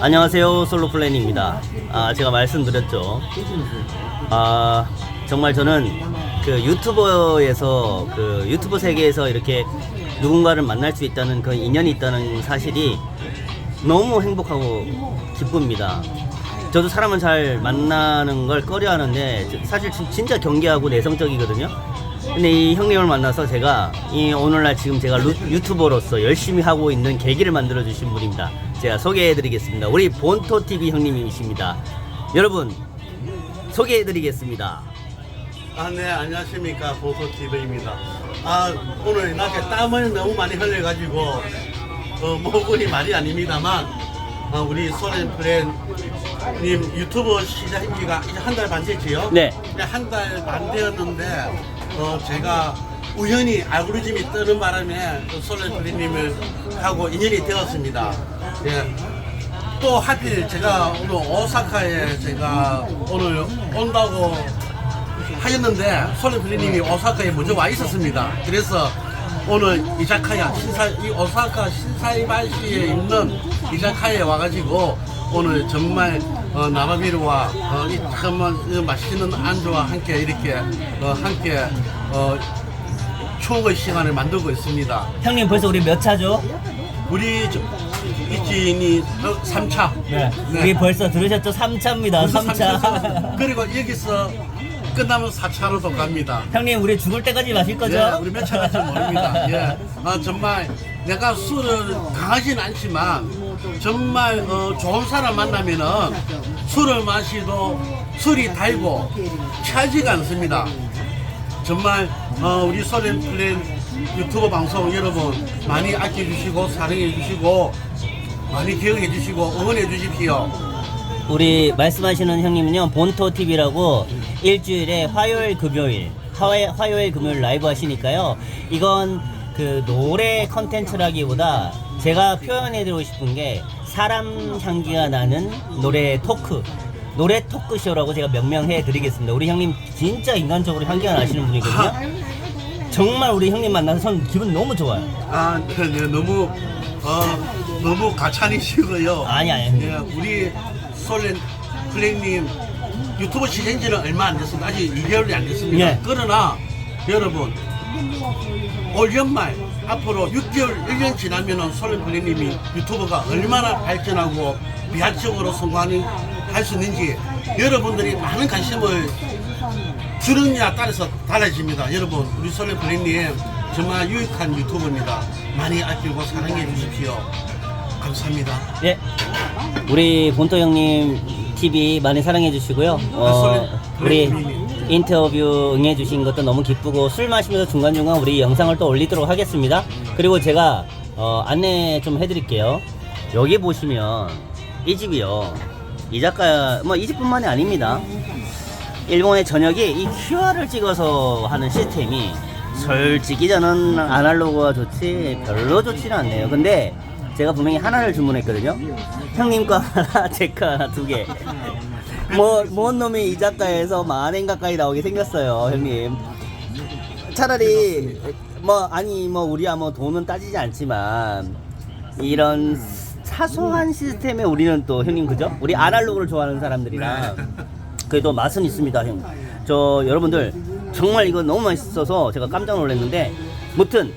안녕하세요 솔로 플랜입니다. 아 제가 말씀드렸죠. 아 정말 저는 그 유튜버에서 그 유튜버 세계에서 이렇게 누군가를 만날 수 있다는 그 인연이 있다는 사실이 너무 행복하고 기쁩니다. 저도 사람을 잘 만나는 걸 꺼려 하는데 저- 사실 진- 진짜 경계하고 내성적이거든요. 근데 이 형님을 만나서 제가 이 오늘날 지금 제가 루- 유튜버로서 열심히 하고 있는 계기를 만들어 주신 분입니다. 제가 소개해 드리겠습니다. 우리 본토 TV 형님이십니다. 여러분 소개해 드리겠습니다. 아, 네, 안녕하십니까. 보소 TV입니다. 아, 오늘 낮에 땀을 너무 많이 흘려가지고, 어, 목소리 말이 아닙니다만, 어, 우리 소렌 프렌님 유튜브 시작한 지가 이제 한 달 반 됐지요? 네. 한 달 반 되었는데, 어, 제가 우연히 알고리즘이 뜨는 바람에 프렌님을 하고 인연이 되었습니다. 예. 또 하필 제가 오늘 오사카에 제가 오늘 온다고 하였는데 솔레 프리님이 오사카에 먼저 와 있었습니다. 그래서 오늘 이자카야 신사 이 오사카 신사이바시에 있는 이자카야에 와가지고 오늘 정말 어, 나마비루와 어, 이 잠깐만 이 맛있는 안주와 함께 이렇게 어, 함께 어, 추억의 시간을 만들고 있습니다. 형님 벌써 우리 몇 차죠? 우리 저, 이지인이 3차. 네. 우리 벌써 들으셨죠? 3차입니다. 3차. 그리고 여기서 끝나면 4차로 또 갑니다. 형님 우리 죽을 때까지 마실 거죠? 예, 우리 몇 차 갈지 모릅니다. 예. 아, 정말 내가 술을 강하진 않지만 정말 어, 좋은 사람 만나면은 술을 마시도 술이 달고 차지가 않습니다. 정말 어, 우리 소렌 플랜 유튜브 방송 여러분 많이 아껴주시고 사랑해주시고 많이 기억해주시고 응원해주십시오. 우리 말씀하시는 형님은요 본토 TV라고 일주일에 화요일 금요일 화요, 화요일 금요일 라이브 하시니까요 이건 그 노래 컨텐츠라기보다 제가 표현해드리고 싶은 게 사람 향기가 나는 노래 토크 노래 토크쇼라고 제가 명명해 드리겠습니다 우리 형님 진짜 인간적으로 향기가 나시는 분이거든요 정말 우리 형님 만나서 전 기분 너무 좋아요 아, 네, 네, 너무 어, 너무 가찬이시고요. 아니 아니 예, 우리 솔렌 플레이님 유튜브 시즌 지는 얼마 안 됐습니다. 아직 2개월이 안 됐습니다. 예. 그러나 여러분 올 연말 앞으로 6개월, 1년 지나면은 솔렌 플레이님이 유튜브가 얼마나 발전하고 비약적으로 성공하는 할 수 있는지 여러분들이 많은 관심을 주느냐에 따라서 달라집니다. 여러분, 우리 솔레 플레이님 정말 유익한 유튜브입니다. 많이 아끼고 사랑해 주십시오. 감사합니다. 예. 우리 본토 형님 TV 많이 사랑해 주시고요. 어, 우리 인터뷰 응해 주신 것도 너무 기쁘고 술 마시면서 중간중간 우리 영상을 또 올리도록 하겠습니다. 그리고 제가 어, 안내 좀 해드릴게요. 여기 보시면 이 집이요. 이 작가 뭐 이 집뿐만이 아닙니다. 일본의 전역이 이 QR을 찍어서 하는 시스템이 솔직히 저는 아날로그가 좋지 별로 좋지는 않네요. 근데 제가 분명히 하나를 주문했거든요. 형님 거 하나, 제 거 하나 두 개. 뭐, 뭔 놈이 이 작가에서 만엔 가까이 나오게 생겼어요, 형님. 차라리, 뭐, 아니, 뭐, 우리야 뭐 돈은 따지지 않지만, 이런 사소한 시스템에 우리는 또, 형님, 그죠? 우리 아날로그를 좋아하는 사람들이라. 그래도 맛은 있습니다, 형. 저 여러분들 정말 이거 너무 맛있어서 제가 깜짝 놀랐는데, 무튼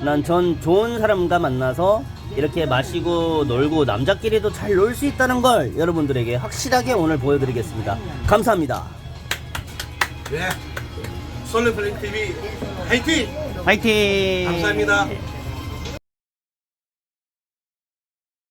난 전 좋은 사람과 만나서 이렇게 마시고 놀고 남자끼리도 잘 놀 수 있다는 걸 여러분들에게 확실하게 오늘 보여드리겠습니다. 감사합니다. 네. 솔레 플레이 TV 화이팅! 화이팅! 감사합니다.